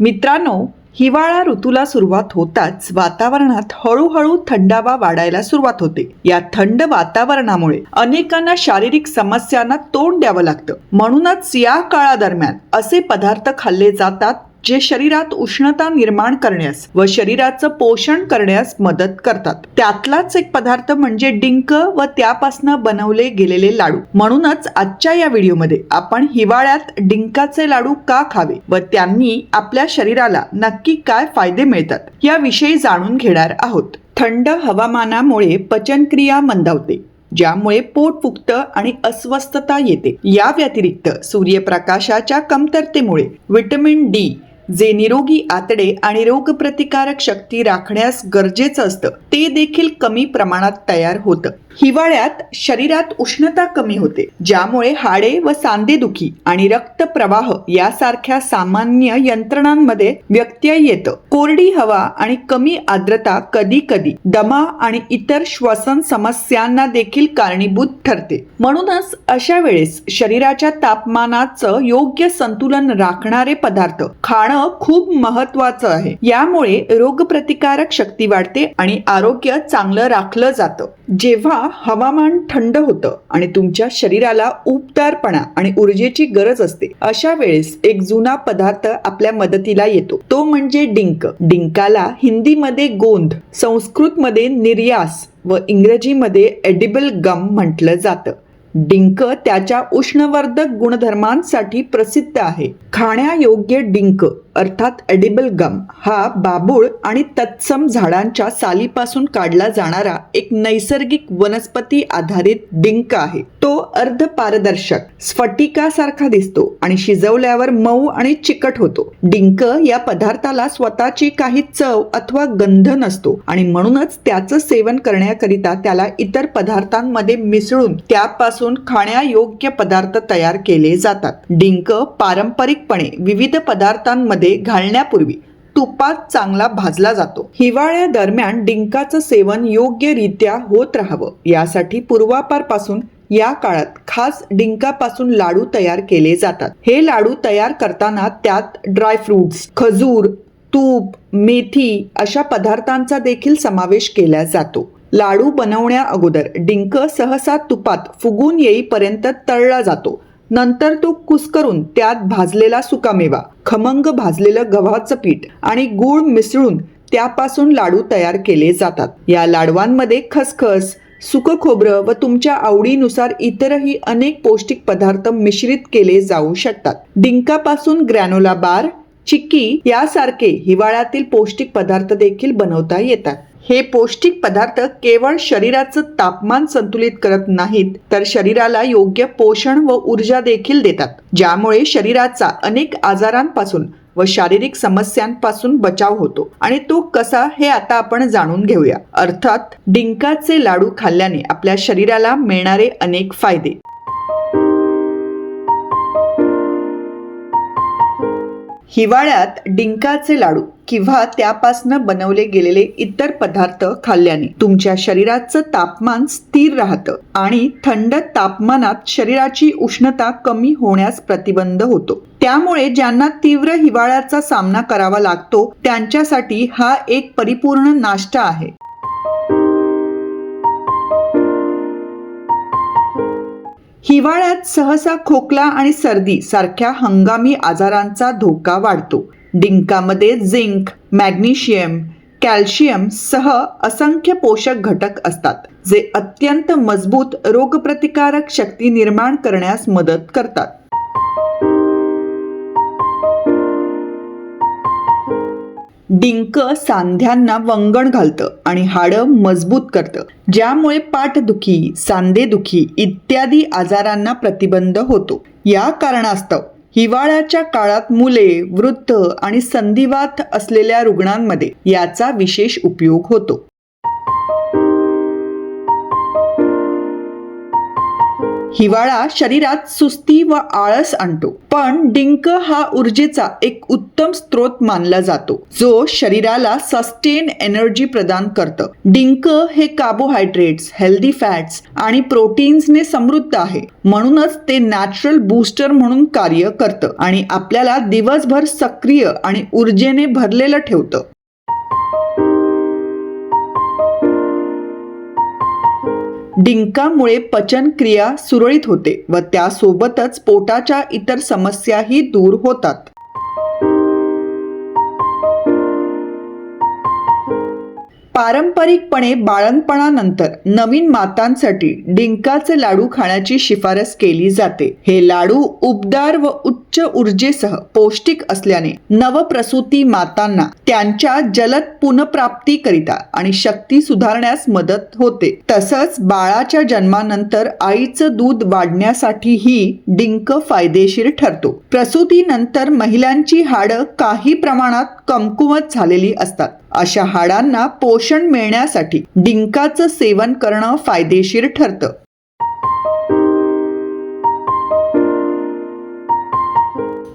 मित्रांनो हिवाळा ऋतूला सुरुवात होताच वातावरणात हळूहळू थंडावा वाढायला सुरुवात होते. या थंड वातावरणामुळे अनेकांना शारीरिक समस्यांना तोंड द्यावं लागतं. म्हणूनच या काळादरम्यान असे पदार्थ खाल्ले जातात जे शरीरात उष्णता निर्माण करण्यास व शरीराचं पोषण करण्यास मदत करतात. त्यातलाच एक पदार्थ म्हणजे डिंक व त्यापासनं बनवले गेलेले लाडू. म्हणूनच आजच्या या व्हिडिओमध्ये आपण हिवाळ्यात डिंकाचे लाडू का खावे व त्यांनी आपल्या शरीराला नक्की काय फायदे मिळतात याविषयी जाणून घेणार आहोत. थंड हवामानामुळे पचनक्रिया मंदावते ज्यामुळे पोट फुगतं आणि अस्वस्थता येते. या व्यतिरिक्त सूर्यप्रकाशाच्या कमतरतेमुळे व्हिटॅमिन डी जे निरोगी आतडे आणि रोगप्रतिकारक शक्ती राखण्यास गरजेचं असतं ते देखील कमी प्रमाणात तयार होतं. हिवाळ्यात शरीरात उष्णता कमी होते ज्यामुळे हाडे व सांधेदुखी आणि रक्त प्रवाह यासारख्या सामान्य यंत्रणांमध्ये व्यत्यय येतं. कोरडी हवा आणि कमी आर्द्रता कधी कधी दमा आणि इतर श्वसन समस्यांना देखील कारणीभूत ठरते. म्हणूनच अशा वेळेस शरीराच्या तापमानाचं योग्य संतुलन राखणारे पदार्थ खाणं खूप महत्वाचं आहे. यामुळे रोगप्रतिकारक शक्ती वाढते आणि आरोग्य चांगलं राखलं जातं. जेव्हा हवामान थंड होतं आणि तुमच्या शरीराला उबदारपणा आणि ऊर्जेची गरज असते. अशा वेळेस एक जुना पदार्थ आपल्या मदतीला येतो. तो म्हणजे डिंक. डिंकाला हिंदीमध्ये गोंद संस्कृतमध्ये निर्यास व इंग्रजीमध्ये एडिबल गम म्हटलं जातं. डिंक त्याच्या उष्णवर्धक गुणधर्मांसाठी प्रसिद्ध आहे. खाण्यायोग्य डिंक अर्थात एडिबल गम हा बाबूळ आणि तत्सम झाडांच्या सालीपासून काढला जाणारा एक नैसर्गिक वनस्पती आधारित डिंक आहे. तो अर्ध पारदर्शक स्फटिकासारखा दिसतो आणि शिजवल्यावर मऊ आणि चिकट होतो. डिंक या पदार्थाला स्वतःची काही चव अथवा गंध नसतो आणि म्हणूनच त्याचं सेवन करण्याकरिता त्याला इतर पदार्थांमध्ये मिसळून त्यापासून खाण्यायोग्य पदार्थ तयार केले जातात. डिंक पारंपरिकपणे विविध पदार्थांमध्ये घालण्यापूर्वी तुपात चांगला भाजला जातो. हिवाळ्या दरम्यान डिंकाचं सेवन योग्यरित्या होत राहावं. यासाठी पूर्वापारपासून या काळात खास डिंकापासून लाडू तयार केले जातात. हे लाडू तयार करताना त्यात ड्रायफ्रुट्स खजूर तूप मेथी अशा पदार्थांचा देखील समावेश केला जातो. लाडू बनवण्या अगोदर डिंक सहसा तुपात फुगून येईपर्यंत तळला जातो. नंतर तो कुस्करून त्यात भाजलेला सुकामेवा खमंग भाजलेलं गव्हाचं पीठ आणि गूळ मिसळून त्यापासून लाडू तयार केले जातात. या लाडवांमध्ये खसखस सुकं खोबरं व तुमच्या आवडीनुसार इतरही अनेक पौष्टिक पदार्थ मिश्रित केले जाऊ शकतात. डिंकापासून ग्रॅनोला बार चिक्की यासारखे हिवाळ्यातील पौष्टिक पदार्थ देखील बनवता येतात. हे पौष्टिक पदार्थ केवळ शरीराचं तापमान संतुलित करत नाहीत तर शरीराला योग्य पोषण व ऊर्जा देखील देतात ज्यामुळे शरीराचा अनेक आजारांपासून व शारीरिक समस्यांपासून बचाव होतो. आणि तो कसा हे आता आपण जाणून घेऊया. अर्थात डिंकाचे लाडू खाल्ल्याने आपल्या शरीराला मिळणारे अनेक फायदे. हिवाळ्यात डिंकाचे लाडू किंवा त्यापासनं बनवले गेलेले इतर पदार्थ खाल्ल्याने तुमच्या शरीराचं तापमान स्थिर राहतं आणि थंड तापमानात शरीराची उष्णता कमी होण्यास प्रतिबंध होतो. त्यामुळे ज्यांना तीव्र हिवाळ्याचा सामना करावा लागतो त्यांच्यासाठी हा एक परिपूर्ण नाश्ता आहे. हिवाळ्यात सहसा खोकला आणि सर्दी सारख्या हंगामी आजारांचा धोका वाढतो. डिंकामध्ये झिंक मॅग्नेशियम कॅल्शियम सह असंख्य पोषक घटक असतात जे अत्यंत मजबूत रोगप्रतिकारक शक्ती निर्माण करण्यास मदत करतात. डिंक सांध्यांना वंगण घालतं आणि हाडं मजबूत करतं. ज्यामुळे पाठदुखी सांधेदुखी इत्यादी आजारांना प्रतिबंध होतो. या कारणास्तव हिवाळ्याच्या काळात मुले वृद्ध आणि संधिवात असलेल्या रुग्णांमध्ये याचा विशेष उपयोग होतो. हिवाळा शरीरात सुस्ती व आळस आणतो. पण डिंक हा ऊर्जेचा एक उत्तम स्रोत मानला जातो. जो शरीराला सस्टेन एनर्जी प्रदान करतं. डिंक हे कार्बोहायड्रेट्स हेल्दी फॅट्स आणि प्रोटीन्सने समृद्ध आहे. म्हणूनच ते नॅचरल बूस्टर म्हणून कार्य करतं आणि आपल्याला दिवसभर सक्रिय आणि ऊर्जेने भरलेलं ठेवतं. डिंकामुळे पचनक्रिया सुरळीत होते व त्यासोबतच पोटाच्या इतर समस्याही दूर होतात. पारंपरिकपणे बाळणपणानंतर नवीन मातांसाठी डिंकाचे लाडू खाण्याची शिफारस केली जाते. हे लाडू उबदार व उच्च ऊर्जेसह पौष्टिक असल्याने नवप्रसूती मातांना त्यांच्या जलद पुनप्राप्तीकरिता आणि शक्ती सुधारण्यास मदत होते. तसंच बाळाच्या जन्मानंतर आईचं दूध वाढण्यासाठीही डिंक फायदेशीर ठरतो. प्रसूतीनंतर महिलांची हाडं काही प्रमाणात कमकुवत झालेली असतात. अशा हाडांना पोषण मिळण्यासाठी डिंकाचं सेवन करणं फायदेशीर ठरतं.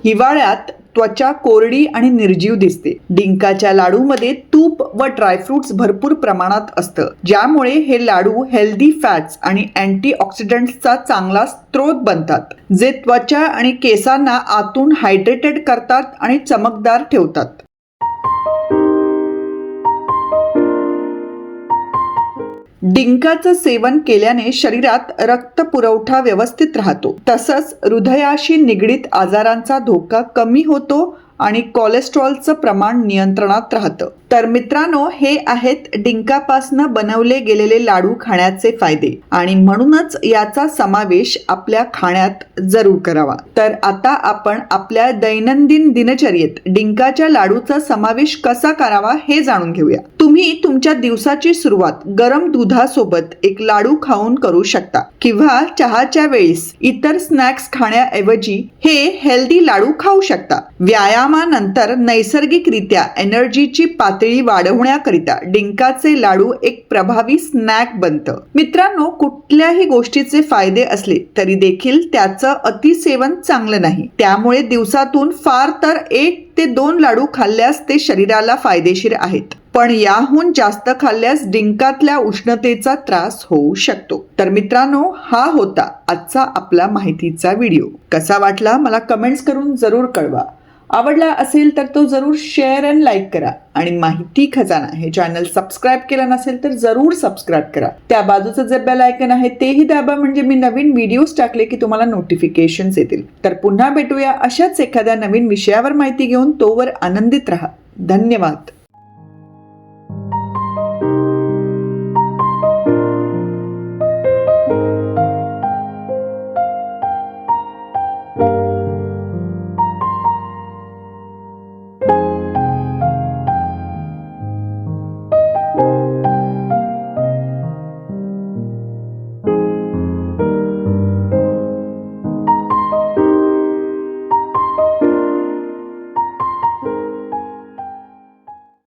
हिवाळ्यात त्वचा कोरडी आणि निर्जीव दिसते. डिंकाच्या लाडूमध्ये तूप व ड्रायफ्रुट्स भरपूर प्रमाणात असतं. ज्यामुळे हे लाडू हेल्दी फॅट्स आणि अँटीऑक्सिडंट्सचा चांगला स्रोत बनतात जे त्वचा आणि केसांना आतून हायड्रेटेड करतात आणि चमकदार ठेवतात. डिंकाचं सेवन केल्याने शरीरात रक्त पुरवठा व्यवस्थित राहतो. तसंच हृदयाशी निगडीत आजारांचा धोका कमी होतो आणि कोलेस्ट्रॉलचं प्रमाण नियंत्रणात राहतं. तर मित्रांनो हे आहेत डिंकापासनं बनवले गेलेले लाडू खाण्याचे फायदे. आणि म्हणूनच याचा समावेश आपल्या खाण्यात जरूर करावा. तर आता आपण आपल्या दैनंदिन दिनचर्येत डिंकाच्या लाडूचा समावेश कसा करावा हे जाणून घेऊया. तुम्ही तुमच्या दिवसाची सुरुवात गरम दुधासोबत एक लाडू खाऊन करू शकता किंवा चहाच्या वेळेस इतर स्नॅक्स खाण्याऐवजी हे हेल्दी लाडू खाऊ शकता. व्यायाम व्यायामानंतर नैसर्गिकरित्या एनर्जीची पातळी वाढवण्याकरिता डिंकाचे लाडू एक प्रभावी स्नॅक बनतं. मित्रांनो कुठल्याही गोष्टीचे फायदे असले तरी देखील त्याचं अतिसेवन चांगलं नाही. त्यामुळे दिवसातून फार तर एक ते दोन लाडू खाल्ल्यास ते शरीराला फायदेशीर आहेत. पण याहून जास्त खाल्ल्यास डिंकातल्या उष्णतेचा त्रास होऊ शकतो. तर मित्रांनो हा होता आजचा आपला माहितीचा व्हिडिओ. कसा वाटला मला कमेंट्स करून जरूर कळवा. आवडला असेल तर तो जरूर शेअर अँड लाईक करा. आणि माहिती खजाना हे चॅनल सबस्क्राईब केलं नसेल तर जरूर सबस्क्राईब करा. त्या बाजूचं जे बेल आयकन आहे तेही दाबा म्हणजे मी नवीन व्हिडिओज टाकले की तुम्हाला नोटिफिकेशन येतील. तर पुन्हा भेटूया अशाच एखाद्या नवीन विषयावर माहिती घेऊन तोवर आनंदित राहा. धन्यवाद.